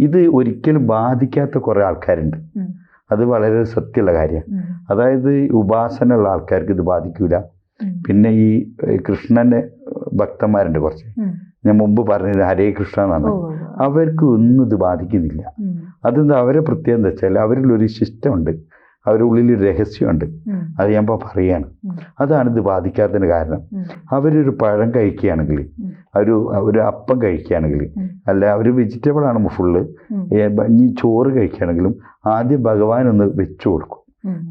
ഇത് ഒരിക്കലും ബാധിക്കാത്ത കുറേ ആൾക്കാരുണ്ട്. അത് വളരെ സത്യമുള്ള കാര്യമാണ് അതായത് ഉപാസന ഉള്ള ആൾക്കാർക്ക് ഇത് ബാധിക്കൂല. പിന്നെ ഈ കൃഷ്ണന്റെ ഭക്തന്മാരുണ്ട് കുറച്ച്. ഞാൻ മുമ്പ് പറഞ്ഞത് ഹരേ കൃഷ്ണ എന്നാണ്. അവർക്ക് ഒന്നും ഇത് ബാധിക്കുന്നില്ല. അതെന്താ അവരെ പ്രത്യേകത എന്താ വെച്ചാൽ അവരിൽ ഒരു ശിഷ്ടമുണ്ട്. അവരുടെ ഉള്ളിൽ ഒരു രഹസ്യമുണ്ട്. അത് ഞാൻ ഇപ്പോൾ പറയാണ്. അതാണ് ഇത് ബാധിക്കാത്തതിന് കാരണം. അവരൊരു പഴം കഴിക്കുകയാണെങ്കിൽ. ഒരു ഒരു അപ്പം കഴിക്കുകയാണെങ്കിൽ അല്ല ഒരു വെജിറ്റബിൾ ആണ് ഫുള്ള്. ഇനി ചോറ് കഴിക്കുകയാണെങ്കിലും ആദ്യം ഭഗവാൻ ഒന്ന് വെച്ചു കൊടുക്കും.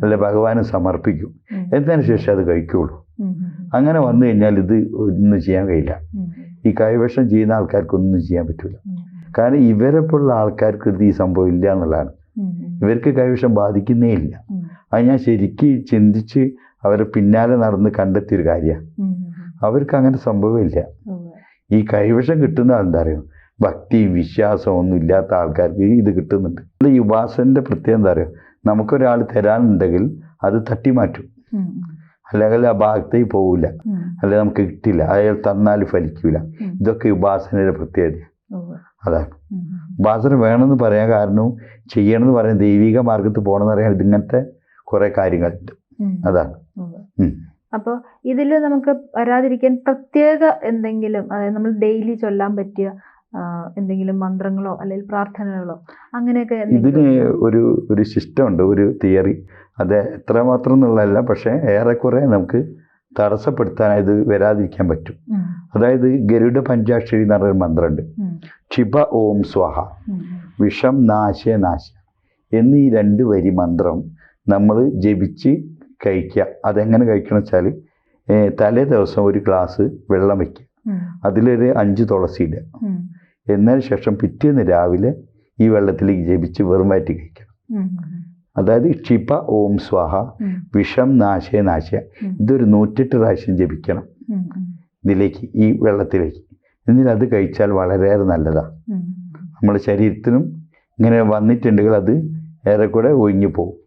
അല്ല ഭഗവാന് സമർപ്പിക്കും. എന്നതിന് ശേഷം അത് കഴിക്കുള്ളൂ. അങ്ങനെ വന്നു കഴിഞ്ഞാൽ ഇത് ഒന്നും ചെയ്യാൻ കഴിയില്ല ഈ കൈവശം ചെയ്യുന്ന ആൾക്കാർക്ക് ഒന്നും ചെയ്യാൻ പറ്റില്ല കാരണം ഇവരെ പോലുള്ള ആൾക്കാർക്ക് ഇത് ഈ സംഭവം ഇല്ല എന്നുള്ളതാണ് ഇവർക്ക് കൈവശം ബാധിക്കുന്നേ ഇല്ല. അത് ഞാൻ ശരിക്ക് ചിന്തിച്ച് അവരെ പിന്നാലെ നടന്ന് കണ്ടെത്തിയൊരു കാര്യമാണ്. അവർക്ക് അങ്ങനെ സംഭവമില്ല. ഈ കൈവശം കിട്ടുന്ന എന്താ അറിയോ? ഭക്തി വിശ്വാസം ഒന്നും ഇല്ലാത്ത ആൾക്കാർക്ക് ഇത് കിട്ടുന്നുണ്ട്. അല്ല ഈ ഉപാസന്റെ പ്രത്യേകം എന്താ അറിയോ? നമുക്കൊരാൾ തരാനുണ്ടെങ്കിൽ അത് തട്ടി മാറ്റും. അല്ലെങ്കിൽ ആ ഭാഗത്തേക്ക് പോവില്ല അല്ലെങ്കിൽ അല്ലെ നമുക്ക് കിട്ടില്ല. അയാൾ തന്നാൽ ഫലിക്കില്ല ഇതൊക്കെ ഉപാസനയുടെ പ്രത്യേകത അതാണ്. ഉപാസന വേണമെന്ന് പറയാൻ കാരണം ചെയ്യണമെന്ന് പറയാൻ ദൈവിക മാർഗത്തിൽ പോകണമെന്ന് പറയാൻ ഇതിങ്ങനത്തെ കുറേ കാര്യങ്ങളുണ്ട്. അതാണ്. അപ്പോൾ ഇതിൽ നമുക്ക് വരാതിരിക്കാൻ പ്രത്യേക എന്തെങ്കിലും അതായത് നമ്മൾ ഡെയിലി ചൊല്ലാൻ പറ്റിയ എന്തെങ്കിലും മന്ത്രങ്ങളോ അല്ലെങ്കിൽ പ്രാർത്ഥനകളോ അങ്ങനെയൊക്കെ ഇതിന് ഒരു ഒരു ഒരു സിസ്റ്റമുണ്ട് ഒരു തിയറി. അത് എത്രമാത്രം എന്നുള്ളതല്ല പക്ഷേ ഏറെക്കുറെ നമുക്ക് തടസ്സപ്പെടുത്താൻ ഇത് വരാതിരിക്കാൻ പറ്റും. അതായത് ഗരുഡ പഞ്ചാക്ഷരി എന്ന് പറഞ്ഞൊരു മന്ത്രമുണ്ട്. ക്ഷിപ ഓം സ്വാഹ. വിഷം നാശ നാശ. എന്നീ രണ്ട് വരി മന്ത്രം നമ്മൾ ജപിച്ച് കഴിക്കുക. അതെങ്ങനെ കഴിക്കണം വെച്ചാൽ തലേ ദിവസം ഒരു ഗ്ലാസ് വെള്ളം വയ്ക്കുക. അതിലൊരു അഞ്ച് തുളസി ഇടുക. എന്നതിന് ശേഷം പിറ്റേന്ന് രാവിലെ ഈ വെള്ളത്തിലേക്ക് ജപിച്ച് വെറും വയറ്റി കഴിക്കണം. അതായത് ക്ഷിപ ഓം സ്വാഹ വിഷം നാശേ നാശ. ഇതൊരു നൂറ്റെട്ട് പ്രാവശ്യം ജപിക്കണം. ഇതിലേക്ക് ഈ വെള്ളത്തിലേക്ക്. എന്നിട്ട് അത് കഴിച്ചാൽ വളരെയേറെ നല്ലതാണ്. നമ്മുടെ ശരീരത്തിനും ഇങ്ങനെ വന്നിട്ടുണ്ടെങ്കിൽ അത് ഏറെക്കൂടെ ഒഴിഞ്ഞു പോകും.